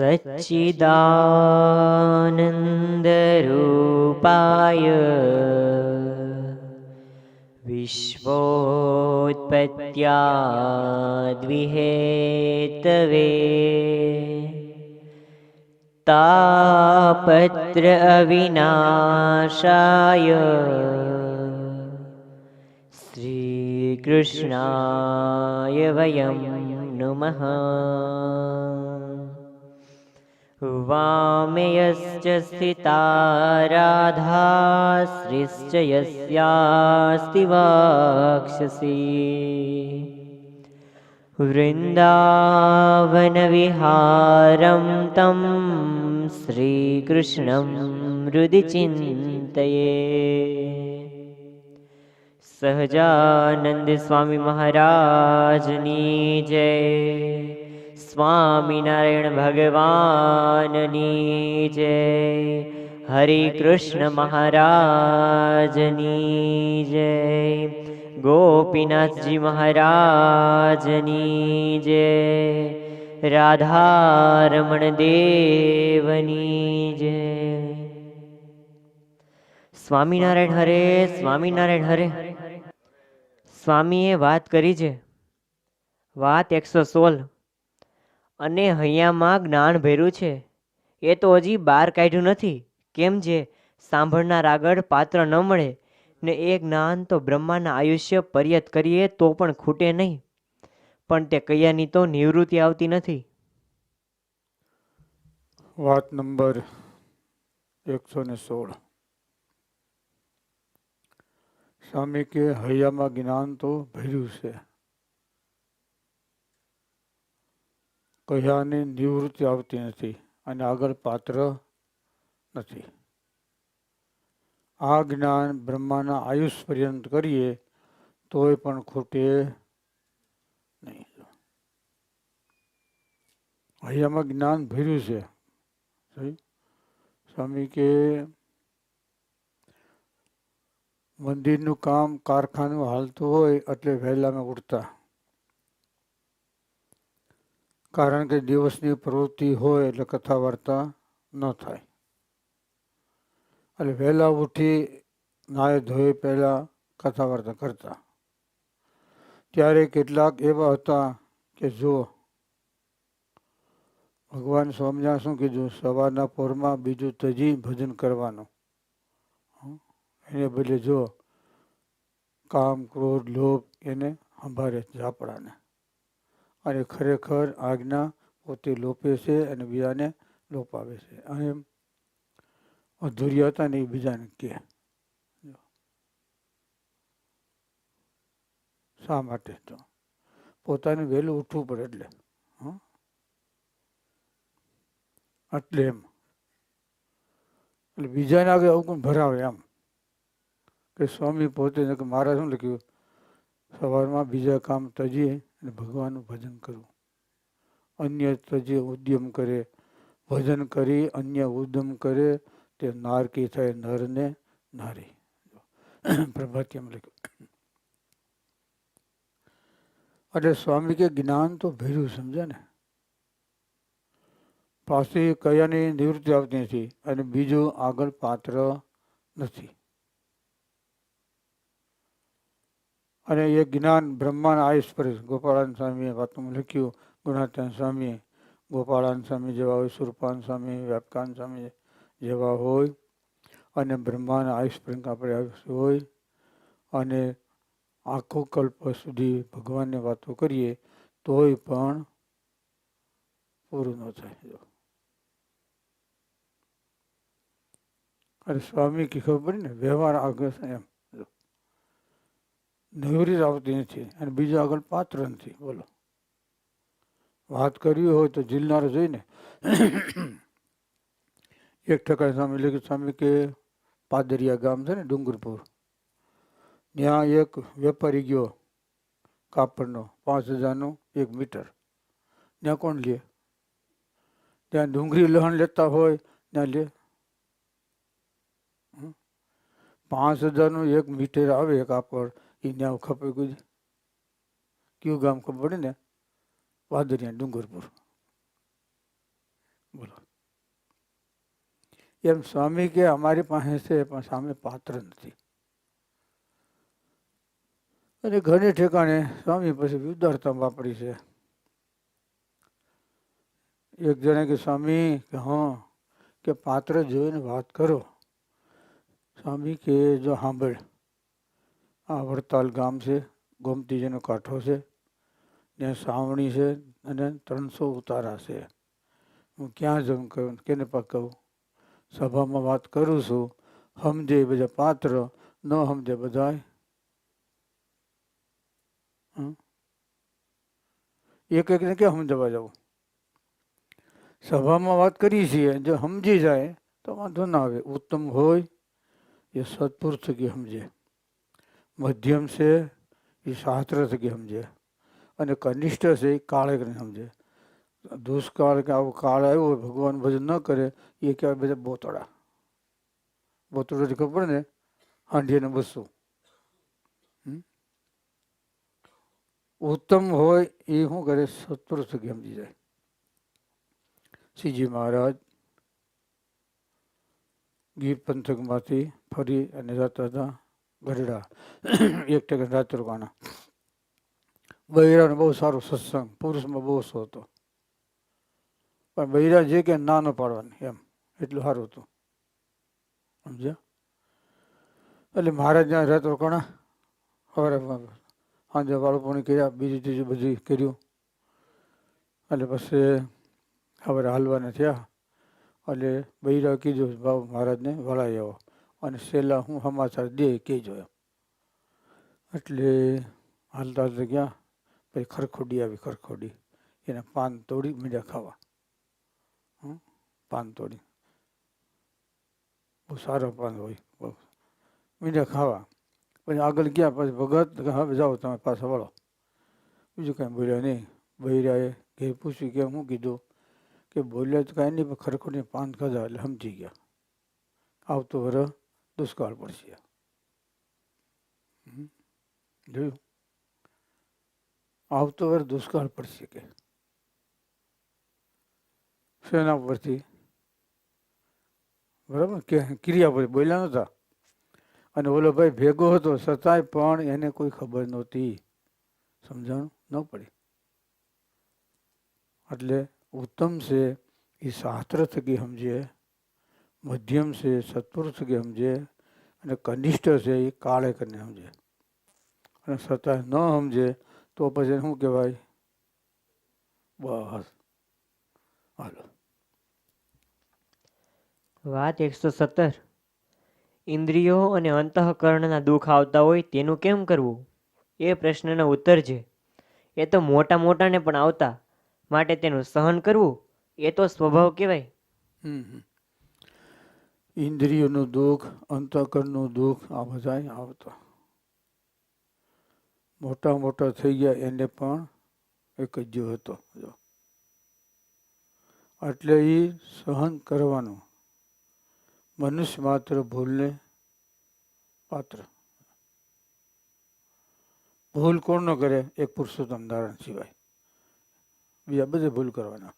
सच्चिदानन्दरूपाय विश्वोत्पत्त्याद्विहेतवे तापत्र अविनाशाय श्रीकृष्णाय वयं नुमः मेश्च स्थिता राधा श्रीश्च यस्यास्ति वाक्षसी। वृन्दावनविहारं तं श्रीकृष्णं हृदि चिन्तये। सहजानन्दस्वामिमहाराजनि जय। સ્વામિનારાયણ ભગવાનની જય. હરે કૃષ્ણ મહારાજની જય. ગોપીનાથજી મહારાજની જય. રાધારમણ દેવની જય. સ્વામિનારાયણ હરે સ્વામિનારાયણ હરે. સ્વામીએ વાત કરી છે. વાત એકસો સોળ. અને હૈયામાં જ્ઞાન ભર્યું છે. એ તો હજી બહાર કાઢ્યું નથી. કેમ જે સાંભળનાર આગળ પાત્ર ન મળે ને એ જ્ઞાન તો બ્રહ્માના આયુષ્ય પર્યત કરીએ તો પણ ખૂટે નહીં. પણ તે કયાની તો નિવૃત્તિ આવતી નથી. વાત નંબર એકસો ને સોળ. સ્વામી કે હૈયામાં જ્ઞાન તો ભર્યું છે. કયાની નિવૃત્તિ આવતી નથી અને આગળ પાત્ર નથી. આ જ્ઞાન બ્રહ્માના આયુષ પર્યંત કરીએ તોય પણ ખૂટે નહીં. અહીંયામાં જ્ઞાન ભર્યું છે. સ્વામી કે મંદિરનું કામ કારખાનું હાલતું હોય એટલે વહેલામાં ઉઠતા. કારણ કે દિવસની પ્રવૃત્તિ હોય એટલે કથા વાર્તા ન થાય. એટલે વહેલા ઉઠી નાય ધોઈ પહેલાં કથા વાર્તા કરતા. ત્યારે કેટલાક એવા હતા કે જો ભગવાન સ્વામિનારાયણ શું કીધું? સવારના પોરમાં બીજું તજી ભજન કરવાનું. એને બદલે જો કામ, ક્રોધ, લોભ એને સંભાળે ઝાપડાને અને ખરેખર આજ્ઞા પોતે લોપે છે અને બીજાને લોપાવે છે. અને એમ અધૂર્ય હતા ને એ બીજાને કહે. શા માટે તો? પોતાને વહેલું ઉઠવું પડે એટલે. એટલે એમ. એટલે બીજાને આગળ અવગુણ ભરાવે એમ? કે સ્વામી પોતે મારા શું લખ્યું? સવારમાં બીજા કામ તજીએ અને ભગવાનનું ભજન કરવું અન્ય જે ઉદ્યમ કરે, ભજન કરી, અન્ય ઉદ્યમ કરે, તે નારકી થાય નરને નારી. પ્રભાત્યમ લખ્યું? એટલે સ્વામી કે જ્ઞાન તો ભેર્યું સમજે ને? પાછી કયાની નિવૃત્તિ આવતી નથી અને બીજું આગળ પાત્ર નથી. અને એ જ્ઞાન બ્રહ્માના આયુષ પર ગોપાળાન સ્વામીએ વાતમાં લખ્યું ગુણાત્યાન સ્વામીએ ગોપાળાન સ્વામી જેવા હોય સુરપાન સ્વામી વ્યાપકાન સ્વામી જેવા હોય, અને બ્રહ્માના આયુષ પર આપણે આયુષ હોય, અને આખો કલ્પ સુધી ભગવાનની વાતો કરીએ, તોય પણ પૂરું ન થાય. અરે સ્વામી કી ખબર ને? વ્યવહાર આગળ એમ. નિવૃત્ત આવતી નથી અને બીજો આગળ પાત્ર નથી. બોલો. વાત કરવી હોય તો જીલનાર જોઈને એક ટકા સ્વામી લખ્યું સ્વામી કે પાદરિયા ગામ છે ને ડુંગરપુર. ત્યાં એક વેપારી ગયો કાપડનો, પાંચ હજારનો એક મીટર. ત્યાં કોણ લે? ત્યાં ડુંગળી લહણ લેતા હોય, ત્યાં લે. પાંચ હજારનું એક મીટર આવે કાપડ. એ ત્યાં ખપે કોઈ કયું ગામ ખબર પડે ને? વાદરિયા, ડુંગરપુર. બોલો. એમ સ્વામી કે અમારી પાસે છે, પણ સામે પાત્ર નથી. અને ઘણી ઠેકાણે સ્વામી પછી ઉદારતા વાપરી છે. એક જણે કે, સ્વામી, કે હા, કે પાત્ર જોઈને વાત કરો. સ્વામી કે, જો સાંભળ. આ વડતાલ ગામ છે, ગોમતીજીનો કાંઠો છે ત્યાં સાવણી છે અને ત્રણસો ઉતારા છે. હું ક્યાં જઉં કહું? કેને કહું? સભામાં વાત કરું છું. સમજે બધા પાત્ર, ન સમજે હમ? એક એકને ક્યાં સમજવા જવું? સભામાં વાત કરી છીએ, જો સમજી જાય તો વાંધો ના આવે. ઉત્તમ હોય, એ સત્પુરુષ થકી સમજે મધ્યમ છે, એ શાસ્ત્ર થકી સમજે અને કનિષ્ઠ છે, એ કાળે કરીને સમજે દુષ્કાળ કે આવો કાળ આવ્યો હોય, ભગવાન ભજન ન કરે, એ કહેવાય બધા બોતળા બોતડો ખબર ને? હાંડીને બસું. ઉત્તમ હોય, એ શું કરે? સત્પુરુષ થકી સમજી જાય શ્રીજી મહારાજ ગીર પંથકમાંથી ફરી અને જતા હતા. ગઢડા. એક ટકા રાત રોકાણા બૈરાનો બહુ સારો સત્સંગ. પુરુષમાં બહુ સો હતો. પણ બૈરા જે કે ના ન પાડવાની એમ. એટલું સારું હતું. સમજ્યા? એટલે મહારાજ ત્યાં રાત હવે સાંજે બાળકોને કર્યા, બીજું ત્રીજું બધું કર્યું. એટલે પછી હવે હાલવાના થયા. એટલે બૈરા કીધું બાબુ મહારાજને વળાઈ આવો. અને છેલ્લા હું સમાચાર દે કહેજો જોયો એટલે હાલતા હાલતા ગયા, પછી ખરખોડી આવી, ખરખોડી. એને પાન તોડી મીંડા ખાવા? પાન તોડી. બહુ સારા પાન હોય. બહુ. મીંડા ખાવા. પછી આગળ ગયા, પછી ભગત હવે જાઓ તમે પાછા વળો. બીજું કાંઈ બોલ્યા નહીં. બૈરાએ ઘેર પૂછ્યું કે હું કીધું કે બોલ્યા તો કાંઈ નહીં, પણ ખરખોડીને પાન ખાધા એટલે સમજી ગયા. આવતો વરસ દુષ્કાળ પડશે. જોયું? આવતો વર દુષ્કાળ પડશે કે? શેના પરથી? બરાબર? કે ક્રિયા પર બોલ્યા નહોતા? અને ઓલો ભાઈ ભેગો હતો છતાંય પણ એને કોઈ ખબર નહોતી. સમજણ? ન પડી. એટલે ઉત્તમ છે, એ શાસ્ત્ર થકી સમજે મધ્યમ છે સત્પુરુષ કે સમજે અને કનિષ્ઠ છે એ કાળે કરીને સમજે અને છતાંય ન સમજે તો પછી શું કહેવાય? બસ. હાલો. વાત એકસો સત્તર. ઇન્દ્રિયો અને અંતઃકરણના દુઃખ આવતા હોય તેનું કેમ કરવું? એ પ્રશ્નનો ઉત્તર છે. એ તો મોટા મોટાને પણ આવતા. માટે તેનું સહન કરવું એ તો સ્વભાવ કહેવાય. હમ હમ. ઇન્દ્રિયોનું દુઃખ, અંતઃકરણનું દુઃખ, આ બધા આવતા. મોટા મોટા થઈ ગયા એને પણ એક જ હતો. એટલે એ સહન કરવાનું. મનુષ્ય માત્ર ભૂલને પાત્ર. ભૂલ કોણ ન કરે? એક પુરુષોત્તમ નારાયણ સિવાય. બીજા બધે ભૂલ કરવાના.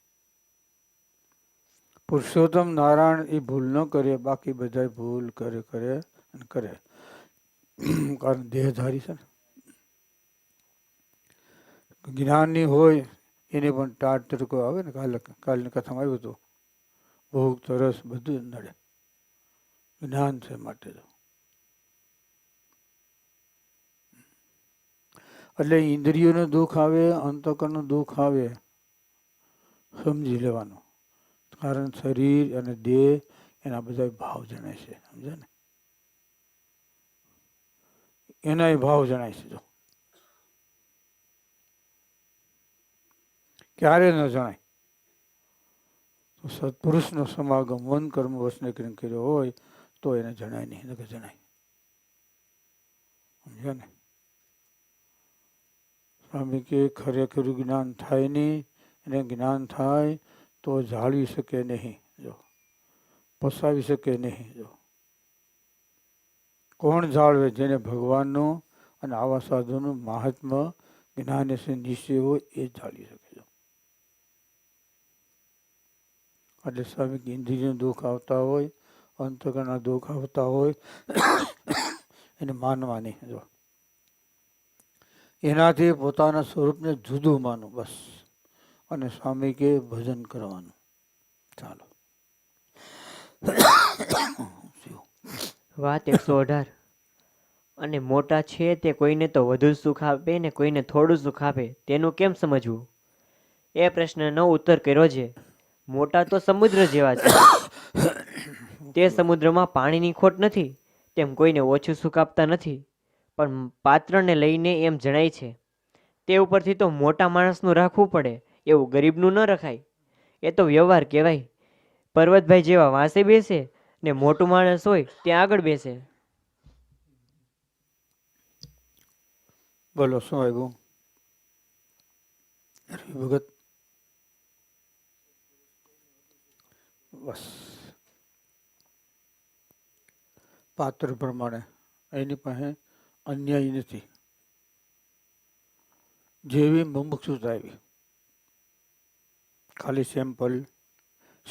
પુરુષોત્તમ નારાયણ એ ભૂલ ન કરે, બાકી બધા ભૂલ કરે કરે અને કરે. કારણ દેહધારી છે ને. જ્ઞાનની હોય એને પણ ટાટ તડકો આવે ને, કાલે કાલની કથામાં આવ્યું હતું. ભૂખ તરસ, બધું જ નડે. જ્ઞાન છે માટે તો. એટલે ઇન્દ્રિયોનું દુઃખ આવે અંતકરનું દુઃખ આવે, સમજી લેવાનું. કારણ શરીર અને દેહ એના બધા ભાવ જણાય છે સમજે ને? એના ભાવ જણાય છે, જો. ક્યારે ન જણાય? તો સત્પુરુષનો સમાગમ વન કર્મ વસને કર્યો હોય, તો એને જણાય નહીં, નકર જણાય. સમજ્યા ને? સ્વામી કે ખરેખર જ્ઞાન થાય નહીં, એને જ્ઞાન થાય તો જાળવી શકે નહીં, જો. પસાવી શકે નહીં, જો. કોણ જાળવે જેને ભગવાનનું અને આવા સાધુનું મહાત્મા જ્ઞાન છે, નિશ્ચય હોય એ જાળવી શકે, જો. એટલે સ્વામી ઇન્દ્રિયનું દુઃખ આવતા હોય અંતકરના દુઃખ આવતા હોય, એને માનવાની જો. એનાથી પોતાના સ્વરૂપને જુદું માનું, બસ. અને સ્વામી કે ભજન કરવાનું. ચાલો. વાત એકસો અઢાર. અને મોટા છે તે કોઈને તો વધુ સુખ આપે ને કોઈને થોડું સુખ આપે, તેનું કેમ સમજવું? એ પ્રશ્નનો ઉત્તર કર્યો છે. મોટા તો સમુદ્ર જેવા છે. તે સમુદ્રમાં પાણીની ખોટ નથી, તેમ કોઈને ઓછું સુખ આપતા નથી, પણ પાત્રને લઈને એમ જણાય છે. તે ઉપરથી તો મોટા માણસનું રાખવું પડે એવું ગરીબનું ન રખાય. એ તો વ્યવહાર કહેવાય. પર્વતભાઈ જેવા વાંસે બેસે ને મોટું માણસ હોય ત્યાં આગળ બેસે. બોલો, શું આવ્યું? ભગત. બસ. પાત્ર પ્રમાણે એની પાસે અન્યાય નથી. જેવી મુમુક્ષુતા આવી. ખાલી સેમ્પલ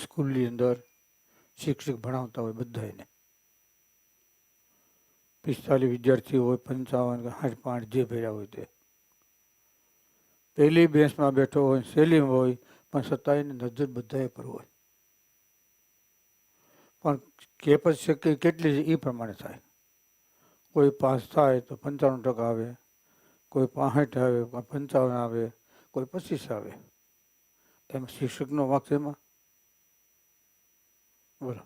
સ્કૂલની અંદર શિક્ષક ભણાવતા હોય બધાને પિસ્તાલીસ વિદ્યાર્થીઓ હોય, પંચાવન કે સાઠ પાંચ જે ભર્યા હોય તે. પહેલી બેન્ચમાં બેઠો હોય, સેલિમ હોય, પણ છતાં નજર બધાએ પર હોય. પણ કેપસ શક્તિ કેટલી છે એ પ્રમાણે થાય. કોઈ પાસ થાય તો પંચાણું ટકા આવે, કોઈ પાસઠ આવે પંચાવન આવે, કોઈ પચીસ આવે. એમ શિક્ષકનો વાંક એમાં? બોલો.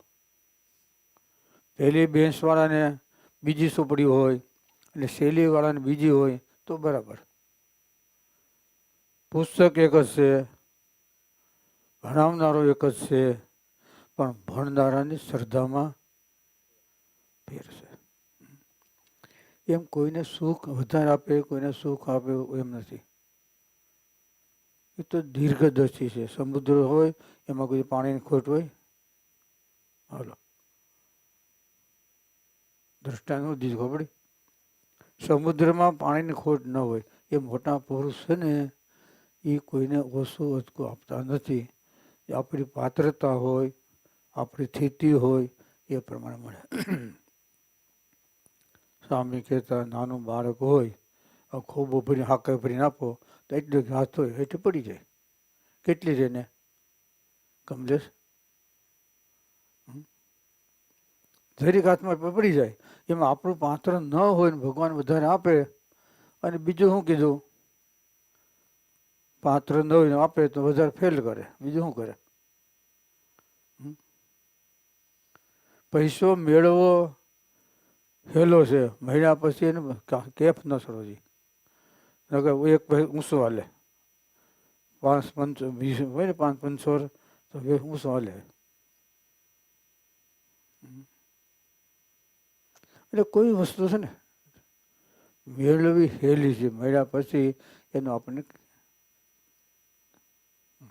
પહેલી બેન્ચવાળાને બીજી સોપડી હોય અને શૈલીવાળાને બીજી હોય તો બરાબર. પુસ્તક એક જ છે, ભણાવનારો એક જ છે, પણ ભણનારાની શ્રદ્ધામાં ફેર છે. એમ કોઈને સુખ વધારે આપે, કોઈને સુખ આપે એમ નથી. એ તો દીર્ઘદ્રષ્ટિ છે. સમુદ્ર હોય, એમાં કોઈ પાણીની ખોટ હોય. હાલો. દ્રષ્ટાંત દીધું ખબર સમુદ્રમાં પાણીની ખોટ ન હોય. એ મોટા પુરુષ છે ને, એ કોઈને ઓછું વધકું આપતા નથી. આપણી પાત્રતા હોય, આપણી સ્થિતિ હોય, એ પ્રમાણે મળે. સ્વામી કહેતા, નાનું બાળક હોય ખોબો ઉભરીને હાકે ભરીને આપો, તો એટલો હાથ હોય એટલે પડી જાય. કેટલી છે ને કમલેશ જરીક હાથમાં પડી જાય. એમાં આપણું પાત્ર ન હોય ને ભગવાન વધારે આપે. અને બીજું શું કીધું? પાત્ર ન હોય આપે તો વધારે ફેલ કરે. બીજું શું કરે? પૈસો મેળવો, હેલો છે. મહિના પછી એને કેફ ન સરોજી નકર એક ભાઈ ઊંચો હાલે. પાંચ પંચ વીસ હોય ને પાંચ પંચોર તો ઊંચો હાલે. એટલે કોઈ વસ્તુ છે ને મેળવી હેલી છે. મળ્યા પછી એનો આપણને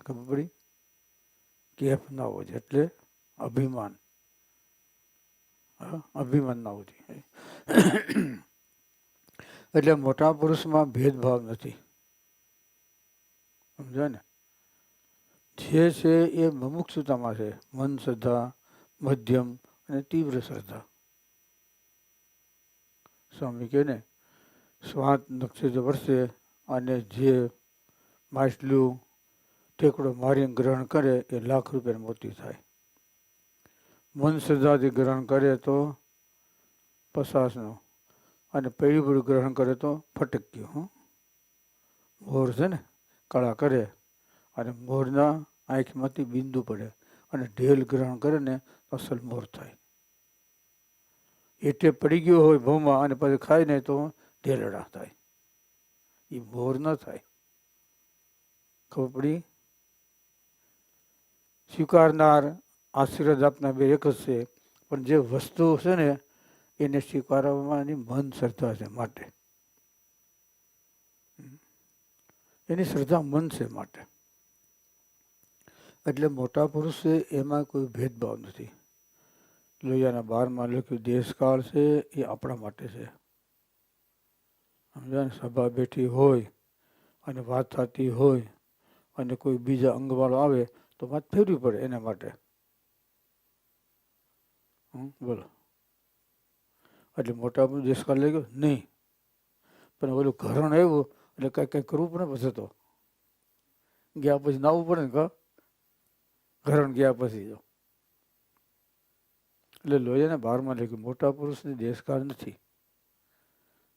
ખબર પડી? કેફ ના હોય એટલે અભિમાન. હા, અભિમાન ના જોઈએ. એટલે મોટા પુરુષમાં ભેદભાવ નથી. સમજાય ને? જે છે એ મુમુક્ષુતામાં છે. મન શ્રદ્ધા, મધ્યમ અને તીવ્ર શ્રદ્ધા. સ્વામી કહે ને, સ્વાત નક્ષત્ર વર્ષે અને જે માછલું ટેકડો મારીને ગ્રહણ કરે એ લાખ રૂપિયા મોતી થાય. મન શ્રદ્ધાથી ગ્રહણ કરે તો પચાસનો અને પૈડું ગ્રહણ કરે તો ફટક્યું હં. મોર છે ને કળા કરે અને મોરના આંખમાંથી બિંદુ પડે અને ઢેલ ગ્રહણ કરે ને અસલ મોર થાય. એટલે પડી ગયો હોય ભૂમાં અને પછી ખાય ને તો ઢેલડા થાય. એ મોર ન થાય. ખબર પડી? સ્વીકારનાર આશીર્વાદ આપનાર બે એક જ છે. પણ જે વસ્તુ છે ને એને સ્વીકારવાની મન શ્રદ્ધા છે માટે. એની શ્રદ્ધા મન છે માટે. એટલે મોટા પુરુષ છે એમાં કોઈ ભેદભાવ નથી. લોહિયાના બારમાં લખ્યું દેશકાળ છે એ આપણા માટે છે. સમજાય ને? સભા બેઠી હોય અને વાત થતી હોય અને કોઈ બીજા અંગવાળો આવે તો વાત ફેરવી પડે એના માટે. હમ, બોલો. એટલે મોટા દેશકાળ લઈ ગયો? નહીં. પણ ઓલું ઘરણ આવ્યું, એટલે કંઈક કંઈક કરવું પડે પછી તો. ગયા પછી નાવું પડે ને કા ઘરણ ગયા પછી જો એટલે લોહીને બહારમાં લખ્યું, મોટા પુરુષની દેશકાળ નથી.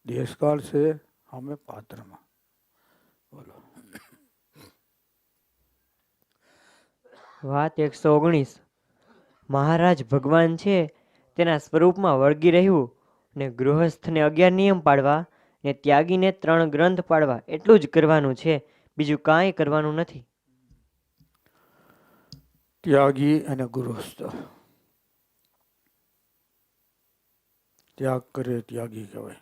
દેશકાળ છે અમે પાત્રમાં. બોલો. વાત એકસો ઓગણીસ. મહારાજ ભગવાન છે તેના સ્વરૂપમાં વળગી રહેવું ને ગૃહસ્થને અગિયાર નિયમ પાડવા ને ત્યાગીને ત્રણ ગ્રંથ પાડવા. એટલું જ કરવાનું છે. બીજું કાંઈ કરવાનું નથી. ત્યાગી અને ગૃહસ્થ. ત્યાગ કરે ત્યાગી કહેવાય.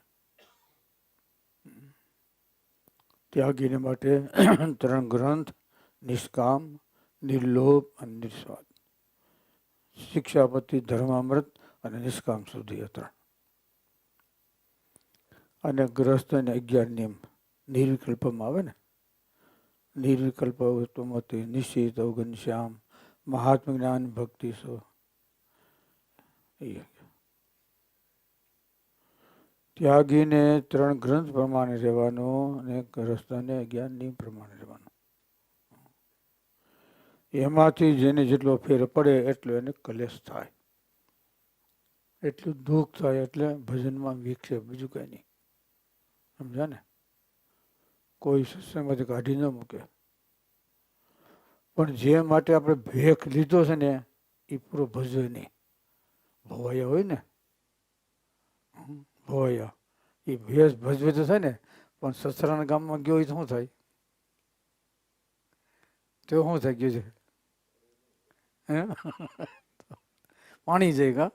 ત્યાગીને માટે ત્રણ ગ્રંથ, નિષ્કામ, નિર્લોભ અને નિસ્વાદ શિક્ષાપતિ ધર્મામૃત અને નિષ્કામ સુધી ત્રણ. અને ગ્રસ્ત અને અગિયાર નિયમ નિર્વિકલ્પમાં આવે ને? નિર્વિકલ્પ વસ્તુમતી નિશ્ચિત અવગનશ્યામ મહાત્મ જ્ઞાન, ભક્તિ સો. ત્યાગીને ત્રણ ગ્રંથ પ્રમાણે રહેવાનું અને ગ્રસ્તાને અગિયાર નિયમ પ્રમાણે રહેવાનું. એમાંથી જેને જેટલો ફેર પડે એટલો એને કલેશ થાય. એટલું દુઃખ થાય એટલે ભજનમાં વિક્ષેપ બીજું કંઈ નહીં. સમજ્યા ને? કોઈ સત્સંગમાંથી કાઢી ન મૂકે. પણ જે માટે આપણે ભેખ લીધો છે ને, એ પૂરો ભજવે નહીં. ભવાયા હોય ને? ભવાયા. એ ભેસ ભજવે તો થાય ને, પણ સસરાના ગામમાં ગયો હોય તો શું થાય? તો શું થાય ગયું છે? પાણી જાય કા.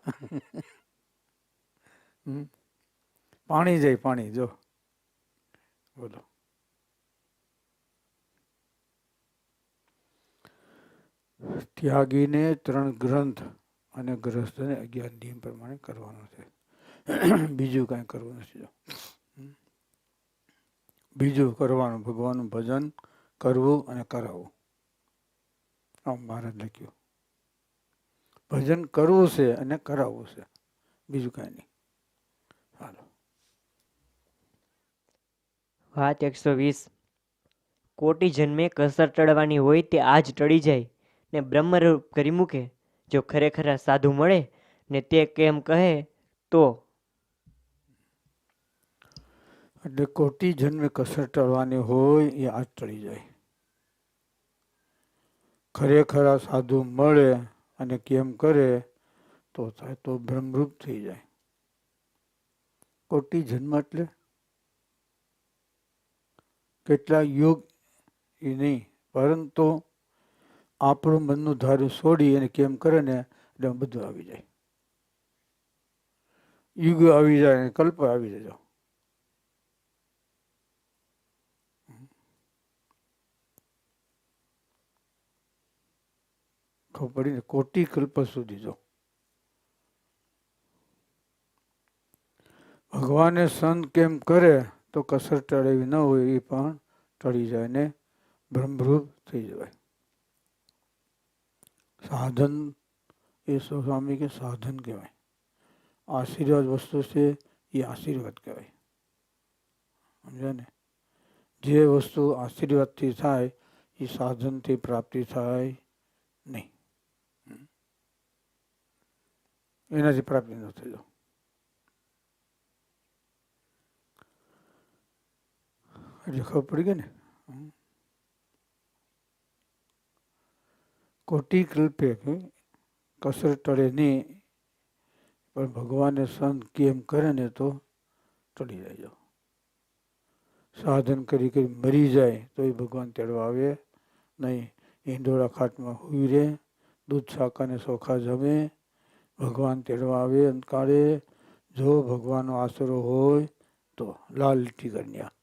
પાણી જાય પાણી, જો. બોલો ત્યાગીને ત્રણ ગ્રંથ અને ગ્રસ્તને અગિયાર નિયમ પ્રમાણે કરવાનો છે. બીજું કાંઈ કરવું નથી બીજું કરવાનું, ભગવાનનું ભજન કરવું અને કરાવવું. આમ મહારાજ લખ્યું. ભજન કરવું છે અને કરાવવું છે. બીજું કાંઈ નહીં હાલો વાત એકસો વીસ. કોટી જન્મે કસર ટળવાની હોય તે આજ ટળી જાય ને બ્રહ્મરૂપ કરી મૂકે. જો ખરેખર સાધુ મળે ને તે કેમ કહે, તો? એટલે કોટી જન્મે કસર ટળવાની હોય એ આજ ટળી જાય. ખરેખર સાધુ મળે અને કેમ કરે, તો થાય તો બ્રહ્મરૂપ થઈ જાય. કોટી જન્મ એટલે કેટલા યુગ એ નહીં. પરંતુ આપણું મનનું ધાર્યું છોડી અને કેમ કરે ને, એટલે બધું આવી જાય. યુગ આવી જાય અને કલ્પ આવી જાય ખબર પડી ને, કોટી કલ્પ સુધી જો. ભગવાને સંત કેમ કરે? તો કસર ટળેવી ન હોય એ પણ ટળી જાય ને બ્રહ્મરૂપ થઈ જવાય. સાધન, એ સ્વામી કે સાધન કહેવાય. આશીર્વાદ વસ્તુ છે, એ આશીર્વાદ કહેવાય. સમજ્યા ને? જે વસ્તુ આશીર્વાદથી થાય, એ સાધનથી પ્રાપ્તિ થાય નહીં. એનાથી પ્રાપ્તિ ન થઈ જાય. એટલે ખબર પડી ગઈ ને? કોટી કલ્પે કસર ટળે નહીં, પણ ભગવાને સંત કેમ કરે ને તો ટળી જાય. સાધન કરી કરી મરી જાય તો એ ભગવાન તેડવા આવે નહીં. ઈંડોળા ખાટમાં હુઈ રહે, દૂધ શાકાને સોખા જમે, ભગવાન તેડવા આવે અંતકાળે. જો ભગવાનનો આશરો હોય તો લાલ લીટી કન્યા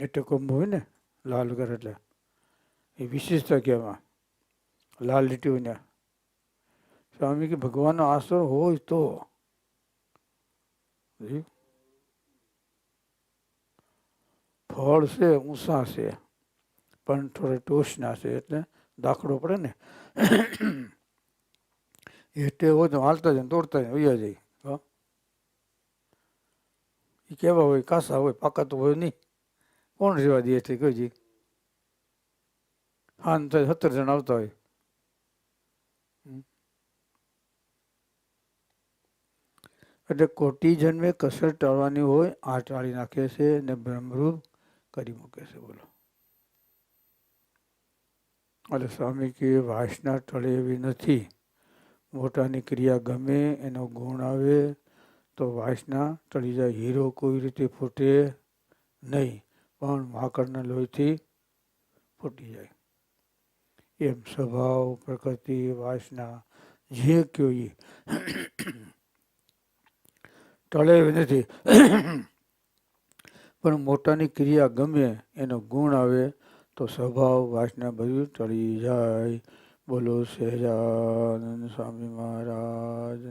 એટલે કુંભ હોય ને, લાલ ઘર એટલે. એ વિશેષતા કહેવામાં લાલ લીટીઓને સ્વામી કે ભગવાનનો આશરો હોય તો. ફળ છે, ઊંસા છે, પણ થોડા ટોચના છે, એટલે દાખલો પડે ને. એટલે હોય તો હાલતા જાય ને, તોડતા જાય વૈયા જાય. હા? એ કેવા હોય, કાસા હોય, પાકા તો હોય નહીં. કોણ રહેવા દે છે? કઈ જી. હા, તો સત્તર જણ આવતા હોય. એટલે કોટી જન્મે કસર ટાળવાની હોય, આ ટાળી નાખે છે અને બ્રહ્મરૂપ કરી મૂકે છે, બોલો. એટલે સ્વામી કે વાસના ટળે એવી નથી. મોટાની ક્રિયા ગમે, એનો ગુણ આવે, તો વાસના ટળી જાય. હીરો કોઈ રીતે ફૂટે નહીં. પણ વાકડના લોહીથી ફૂટી જાય. એમ સ્વભાવ, પ્રકૃતિ, વાસના, જે કયો ટળે નથી. પણ મોટાની ક્રિયા ગમે એનો ગુણ આવે તો સ્વભાવ, વાસના બધું ટળી જાય. બોલો, સહેજાનંદ સ્વામી મહારાજ